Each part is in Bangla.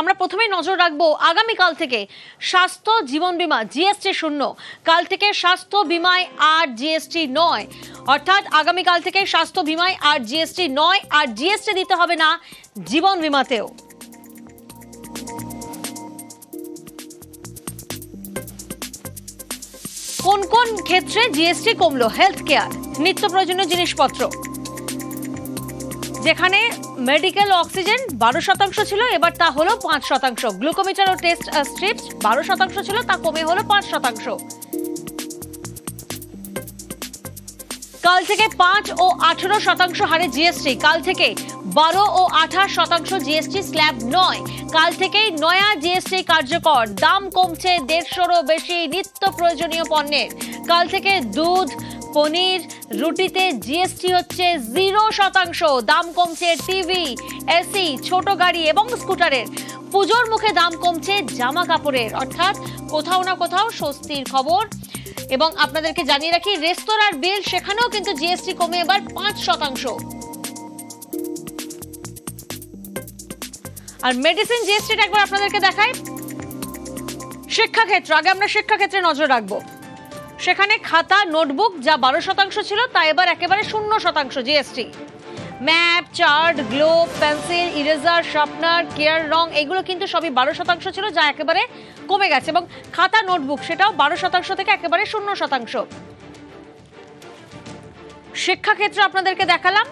আমরা প্রথমেই নজর রাখব আগামীকাল থেকে স্বাস্থ্য জীবন বীমা জিএসটি শূন্য। কাল থেকে স্বাস্থ্য বিমায় আর জিএসটি নয়। অর্থাৎ আগামীকাল থেকে স্বাস্থ্য বিমায় আর জিএসটি নয়, আর জিএসটি দিতে হবে না জীবন বিমাতেও। কোন কোন ক্ষেত্রে জিএসটি কমলো? হেলথ কেয়ার নিত্য প্রয়োজনীয় জিনিসপত্র। যেখানে মেডিকেল অক্সিজেন বারো শতাংশ ছিল, এবার তা হলো পাঁচ শতাংশ। গ্লুকোমিটার ও টেস্ট স্ট্রিপস বারো শতাংশ ছিল, তা কমে হলো পাঁচ শতাংশ। কাল থেকে পাঁচ ও আঠেরো শতাংশ হারে জিএসটি কাল থেকে বারো ও আঠাশ শতাংশ জিএসটি স্ল্যাব নয়। কাল থেকেই নয়া জিএসটি কার্যকর। দাম কমছে দেড়শোরও বেশি নিত্য প্রয়োজনীয় পণ্যের। কাল থেকে দুধ পনির, রুটিতে জিএসটি হচ্ছে জিরো শতাংশ, দাম কমছে টিভি, এসি, ছোট গাড়ি এবং স্কুটারের। পুজোর মুখে দাম কমছে জামা কাপড়ের, অর্থাৎ কোথাও না কোথাও স্বস্তির খবর। এবং আপনাদেরকে জানিয়ে রাখি রেস্তোরাঁর বিল সেখানেও কিন্তু জিএসটি কমে এবার পাঁচ শতাংশ। আর মেডিসিন জিএসটিটা একবার আপনাদেরকে দেখাই। শিক্ষাক্ষেত্র, আগে আমরা শিক্ষাক্ষেত্রে নজর রাখব। সেখানে খাতা, নোটবুক যা বারো শতাংশ ছিল, তা এবার একেবারে শূন্য শতাংশ GST map, chart, globe, pencil, eraser sharpener care, রং, এগুলো কিন্তু সবই বারো শতাংশ ছিল, যা একেবারে কমে গেছে এবং খাতা, নোটবুক সেটাও বারো শতাংশ থেকে একেবারে শূন্য শতাংশ। শিক্ষাক্ষেত্র আপনাদেরকে দেখালাম।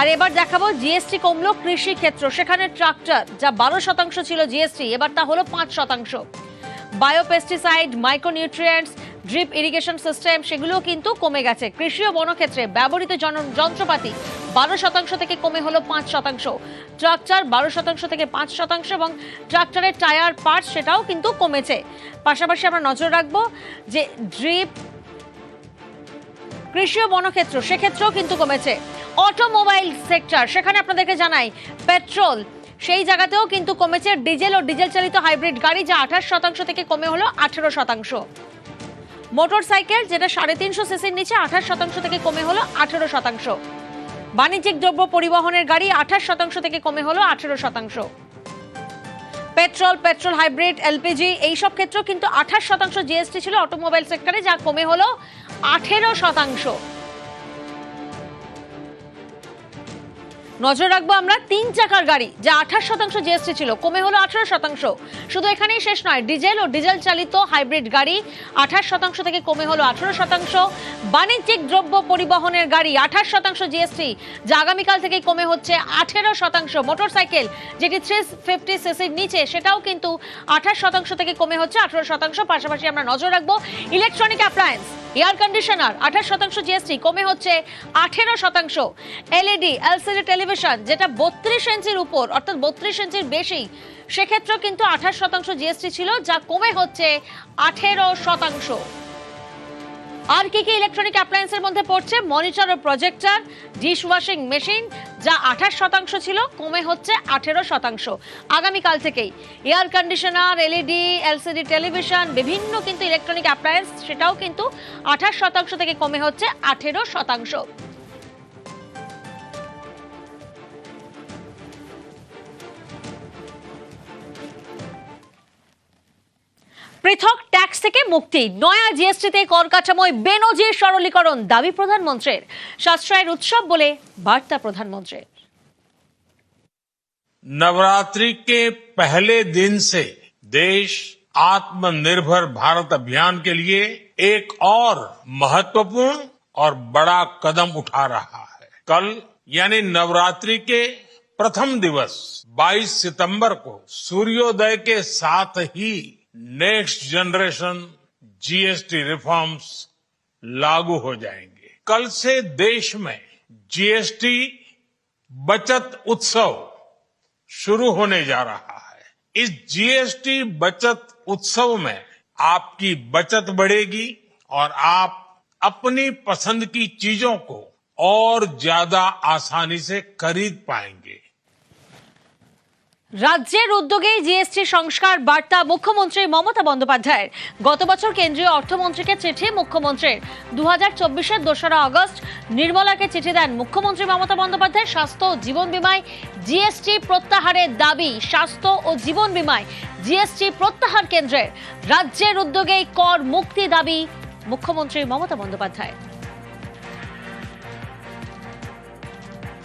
আর এবার দেখাবো জিএসটি কমলো কৃষি ক্ষেত্র সেখানে ট্রাক্টর যা বারো শতাংশ ছিল জিএসটি এবার তা হলো পাঁচ শতাংশ। Biopesticide, micronutrients drip irrigation system, সেগুলোও কিন্তু কমে গেছে। কৃষি ও বনক্ষেত্রে ব্যবহৃত যন্ত্রপাতি বারো শতাংশ থেকে কমে হলো পাঁচ শতাংশ। ট্রাক্টর বারো শতাংশ থেকে পাঁচ শতাংশ এবং ট্রাক্টরের টায়ার পার্টস সেটাও কিন্তু কমেছে। পাশাপাশি আমরা নজর রাখব যে ড্রিপ কৃষি ও বনক্ষেত্র, সেক্ষেত্রেও কিন্তু কমেছে। অটোমোবাইল সেক্টর, সেখানে আপনাদেরকে জানাই, পেট্রোল, সেই জায়গাতেও কিন্তু কমেছে। ডিজেল ও ডিজেল চালিত হাইব্রিড গাড়ি, যা আঠাশ শতাংশ থেকে কমে হলো আঠেরো শতাংশ। মোটর সাইকেল যেটা সাড়ে তিনশো সিসির নিচে আঠাশ শতাংশ থেকে কমে হলো আঠেরো শতাংশ। বাণিজ্যিক দ্রব্য পরিবহনের গাড়ি আঠাশ শতাংশ থেকে কমে হলো আঠেরো শতাংশ। পেট্রোল পেট্রোল হাইব্রিড, এলপিজি, এইসব ক্ষেত্রেও কিন্তু আঠাশ শতাংশ জিএসটি ছিল অটোমোবাইল সেক্টরে, যা কমে হলো আঠেরো শতাংশ। নজর রাখব আমরা তিন চাকার গাড়ি, যা আঠাশ শতাংশ জিএসটি ছিল, কমে হলো আঠারো শতাংশ। শুধু এখানেই শেষ নয়, ডিজেল ও ডিজেল চালিত হাইব্রিড গাড়ি আঠাশ শতাংশ থেকে কমে হলো আঠারো শতাংশ। বাণিজ্যিক দ্রব্য পরিবহনের গাড়ি আঠাশ শতাংশ জিএসটি যা আগামীকাল থেকে কমে হচ্ছে আঠেরো শতাংশ। মোটরসাইকেল, যেটি থ্রি ফিফটি সিসির নিচে, সেটাও কিন্তু আঠাশ শতাংশ থেকে কমে হচ্ছে আঠারো শতাংশ। পাশাপাশি আমরা নজর রাখব ইলেকট্রনিক অ্যাপ্লায়েন্স এয়ার কন্ডিশনার আঠাশ শতাংশ জিএসটি কমে হচ্ছে আঠেরো শতাংশ। এলইডি এলসিডি টেলিভিশন যেটা বত্রিশ ইঞ্চির উপর, অর্থাৎ বত্রিশ ইঞ্চির বেশি, সেক্ষেত্রেও কিন্তু আঠাশ শতাংশ জিএসটি ছিল, যা কমে হচ্ছে আঠেরো শতাংশ। আর কি কি ইলেকট্রনিক অ্যাপ্লায়েন্সের মধ্যে পড়ছে? মনিটর ও প্রজেক্টর ডিশ ওয়াশিং মেশিন যা আঠাশ শতাংশ ছিল, কমে হচ্ছে আঠেরো শতাংশ। আগামীকাল থেকেই air conditioner LED LCD television বিভিন্ন কিন্তু ইলেকট্রনিক অ্যাপ্লায়েন্স সেটাও কিন্তু আঠাশ শতাংশ থেকে কমে হচ্ছে আঠেরো শতাংশ। পৃথক ট্যাক্স থেকে মুক্তি নয়া জিএসটিতে কর কাঠামোয় বেনজির সরলীকরণ দাবি প্রধানমন্ত্রীর সাশ্রয়ের উৎসব বলে বার্তা প্রধানমন্ত্রীর नवरात्रि के पहले दिन से देश आत्मनिर्भर भारत अभियान के लिए एक और महत्वपूर्ण और बड़ा कदम उठा रहा है कल यानी नवरात्रि के प्रथम दिवस 22 सितंबर को सूर्योदय के साथ ही नेक्स्ट जनरेशन जीएसटी रिफॉर्म्स लागू हो जाएँगे। कल से देश में जीएसटी बचत उत्सव शुरू होने जा रहा है। इस जीएसटी बचत उत्सव में आपकी बचत बढ़ेगी और आप अपनी पसंद की चीज़ों को और ज़्यादा आसानी से खरीद पाएँगे। রাজ্যের উদ্যোগেই জিএসটি সংস্কার বার্তা মুখ্যমন্ত্রী মমতা বন্দ্যোপাধ্যায়ের। গত বছর কেন্দ্রীয় অর্থমন্ত্রীকে চিঠি মুখ্যমন্ত্রীর। দু হাজার চব্বিশের দোসরা আগস্ট নির্মলাকে চিঠি দেন মুখ্যমন্ত্রী মমতা বন্দ্যোপাধ্যায়। স্বাস্থ্য ও জীবন বিমায় জিএসটি প্রত্যাহারের দাবি, স্বাস্থ্য ও জীবন বিমায় জিএসটি প্রত্যাহার কেন্দ্রের। রাজ্যের উদ্যোগেই কর মুক্তি দাবি মুখ্যমন্ত্রী মমতা বন্দ্যোপাধ্যায়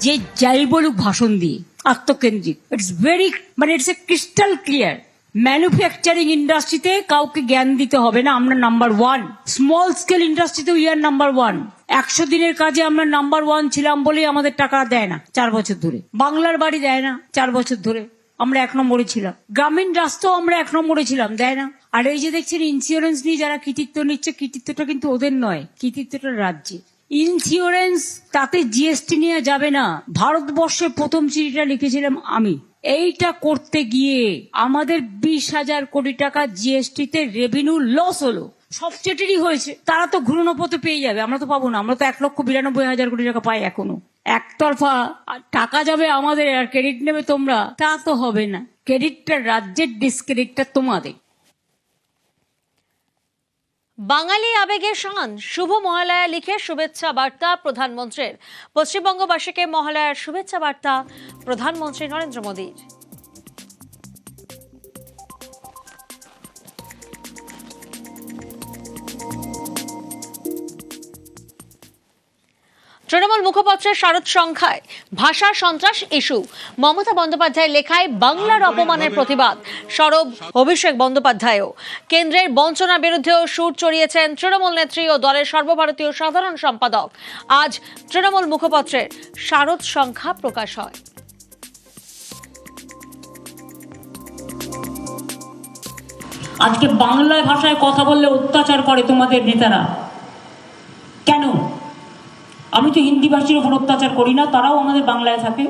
যে যাই বলুক ভাষণ দিয়ে আত্মকেন্দ্রিক। ইটস ভেরি মানে it's a crystal clear manufacturing ইন্ডাস্ট্রিতে কাউকে জ্ঞান দিতে হবে না, আমরা নাম্বার ওয়ান স্মল স্কেল ইন্ডাস্ট্রিতে উই আর নাম্বার ওয়ান একশো দিনের কাজে আমরা নাম্বার ওয়ান ছিলাম বলেই আমাদের টাকা দেয় না, চার বছর ধরে। বাংলার বাড়ি দেয় না, চার বছর ধরে। আমরা এক নম্বরে ছিলাম। গ্রামীণ রাস্তাও আমরা এক নম্বরে ছিলাম, দেয় না। আর এই যে দেখছেন ইন্স্যুরেন্স নিয়ে যারা কৃতিত্ব নিচ্ছে, কৃতিত্বটা কিন্তু ওদের নয়, কৃতিত্বটা রাজ্যের। ইন্স্যুরেন্স তাতে জিএসটি নিয়ে যাবে না। ভারতবর্ষে প্রথম চিঠিটা লিখেছিলাম আমি। এইটা করতে গিয়ে আমাদের বিশ হাজার কোটি টাকা জিএসটি তে রেভিনিউ লস হলো। সব হয়েছে। তারা তো ঘূর্ণপথে পেয়ে যাবে। আমরা তো পাবো না। আমরা তো এক লক্ষ বিরানব্বই হাজার কোটি টাকা পাই এখনও। একতরফা টাকা যাবে আমাদের আর ক্রেডিট নেবে তোমরা। তা তো হবে না। ক্রেডিটটা রাজ্যের ডিসক্রেডিটটা তোমাদের। বাঙালি আবেগে শান। শুভ মহালয়া লিখে শুভেচ্ছা বার্তা প্রধানমন্ত্রীর। পশ্চিমবঙ্গবাসীকে মহালয়ার শুভেচ্ছা বার্তা প্রধানমন্ত্রী নরেন্দ্র মোদীর। তৃণমূল মুখপত্রের শারদ সংখ্যায়। ভাষা সন্ত্রাস ইস্যু। মমতা বন্দ্যোপাধ্যায় লেখায় বাংলার অপমানের প্রতিবাদ। সরব অভিষেক বন্দ্যোপাধ্যায়ও। কেন্দ্রের বঞ্চনার বিরুদ্ধেও সুর চড়িয়েছেন তৃণমূল নেত্রী ও দলের সর্বভারতীয় সাধারণ সম্পাদক। আজ তৃণমূল মুখপত্রের শারদ সংখ্যা প্রকাশ হয়। আজকে বাংলা ভাষায় কথা বললে অত্যাচার করে তোমাদের নেতারা। কেন? আমি তো হিন্দি ভাষীর উপর অত্যাচার করি না, তারাও আমাদের বাংলায় থাকে।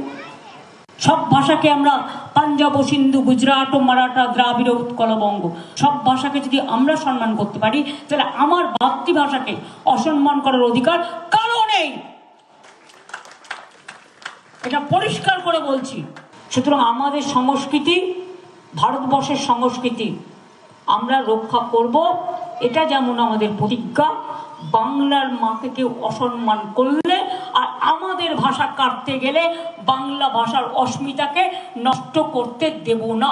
সব ভাষাকে আমরা পাঞ্জাব ও সিন্ধু, গুজরাট ও মারাঠা, দ্রাবিড় উৎকলবঙ্গ, সব ভাষাকে যদি আমরা সম্মান করতে পারি, তাহলে আমার মাতৃভাষাকে অসম্মান করার অধিকার কারও নেই। এটা পরিষ্কার করে বলছি। সুতরাং আমাদের সংস্কৃতি, ভারতবর্ষের সংস্কৃতি, আমরা রক্ষা করব, এটা যেমন আমাদের প্রতিজ্ঞা বাংলার মাকে কেউ অসম্মান করলে আর আমাদের ভাষা কাটতে গেলে বাংলা ভাষার অস্মিতাকে নষ্ট করতে দেব না।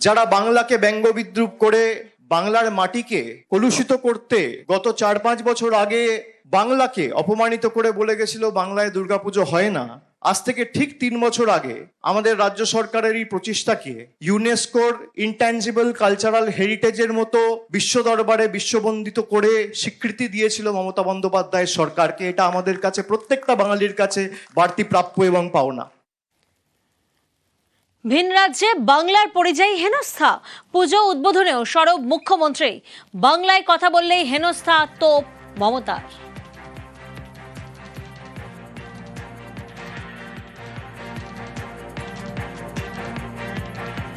যারা বাংলাকে ব্যঙ্গ বিদ্রুপ করে বাংলার মাটিকে কলুষিত করতে গত চার পাঁচ বছর আগে বাংলাকে অপমানিত করে বলে গেছিল, বাংলায় দুর্গাপুজো হয় না। আজ থেকে ঠিক তিন বছর আগে আমাদের রাজ্য সরকারের এই প্রচেষ্টাকে ইউনেস্কোর ইনট্যাঞ্জিবল কালচারাল হেরিটেজের মতো বিশ্ব দরবারে বিশ্ববন্দিত করে স্বীকৃতি দিয়েছিল মমতা বন্দ্যোপাধ্যায়ের সরকারকে। এটা আমাদের কাছে, প্রত্যেকটা বাঙালির কাছে বাড়তি প্রাপ্য এবং পাওনা। ভিন রাজ্যে বাংলার পরিযায়ী হেনস্থা। পুজো উদ্বোধনেও সরব মুখ্যমন্ত্রী। বাংলায় কথা বললেই হেনস্থা তোপ মমতার।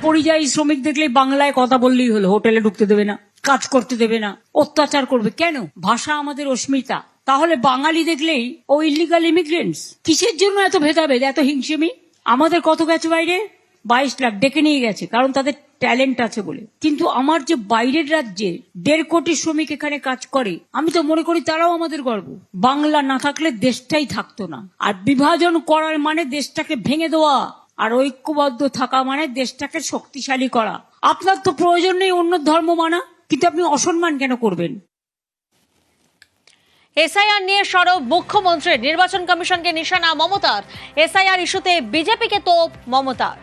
পরিযায়ী শ্রমিক দেখলে বাংলায় কথা বললেই হলো, হোটেলে ঢুকতে দেবে না, কাজ করতে দেবে না, অত্যাচার করবে। কেন? ভাষা আমাদের অস্মিতা। তাহলে বাঙালি দেখলেই, ও ইলিগাল ইমিগ্রেন্টস কিসের জন্য এত ভেদাভেদ, এত হিংসেমি? আমাদের কত গেছে বাইরে? বাইশ লাখ ডেকে নিয়ে গেছে, কারণ তাদের ট্যালেন্ট আছে বলে। কিন্তু আমার যে বাইরের রাজ্যে দেড় কোটি শ্রমিক এখানে কাজ করে, আমি তো মনে করি তারাও আমাদের গর্ব। বাংলা না থাকলে দেশটাই থাকতো না। আর বিভাজন করার মানে দেশটাকে ভেঙে দেওয়া। আর ঐক্যবদ্ধ থাকা মানে দেশটাকে শক্তিশালী করা। আপনার তো প্রয়োজন নেই অন্য ধর্ম মানা কিন্তু আপনি অসম্মান কেন করবেন? এসআইআর নিয়ে সরব মুখ্যমন্ত্রীর নির্বাচন কমিশনকে নিশানা মমতার। এসআইআর ইস্যুতে বিজেপিকে তোপ মমতার।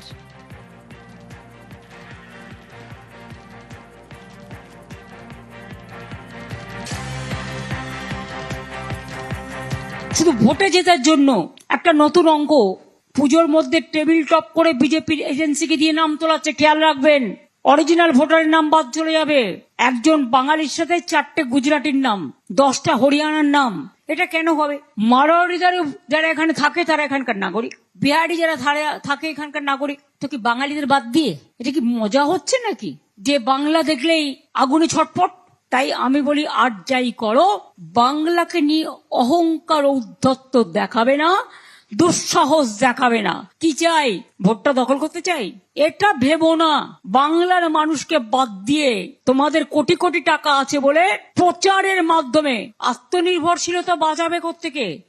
শুধু ভোটে জেতার জন্য একটা নতুন অঙ্ক পুজোর মধ্যে টেবিল টপ করে বিজেপির এজেন্সিকে দিয়ে নাম তোলাচ্ছে, খেয়াল রাখবেন। অরিজিনাল ভোটারের নাম বাদ চলে যাবে। একজন বাঙালির সাথে চারটে গুজরাটির নাম, দশটা হরিয়ানার নাম। এটা কেন হবে? মারোয়ারি যারা এখানে থাকে, তারা এখানকার নাগরিক। বিহারি যারা থাকে এখানকার নাগরিক। তো কি বাঙালিদের বাদ দিয়ে? এটা কি মজা হচ্ছে নাকি? যে বাংলা দেখলেই আগুনে ছটপট তাই আমি বলি, আর যাই করো, বাংলাকে নিয়ে অহংকার ঔদ্ধত্য দেখাবে না। দুঃসাহস দেখাবে না। কি চাই? ভোটটা দখল করতে চাই? এটা ভেবো না। বাংলার মানুষকে বাদ দিয়ে তোমাদের কোটি কোটি টাকা আছে বলে প্রচারের মাধ্যমে আত্মনির্ভরশীলতা বাজাবে থেকে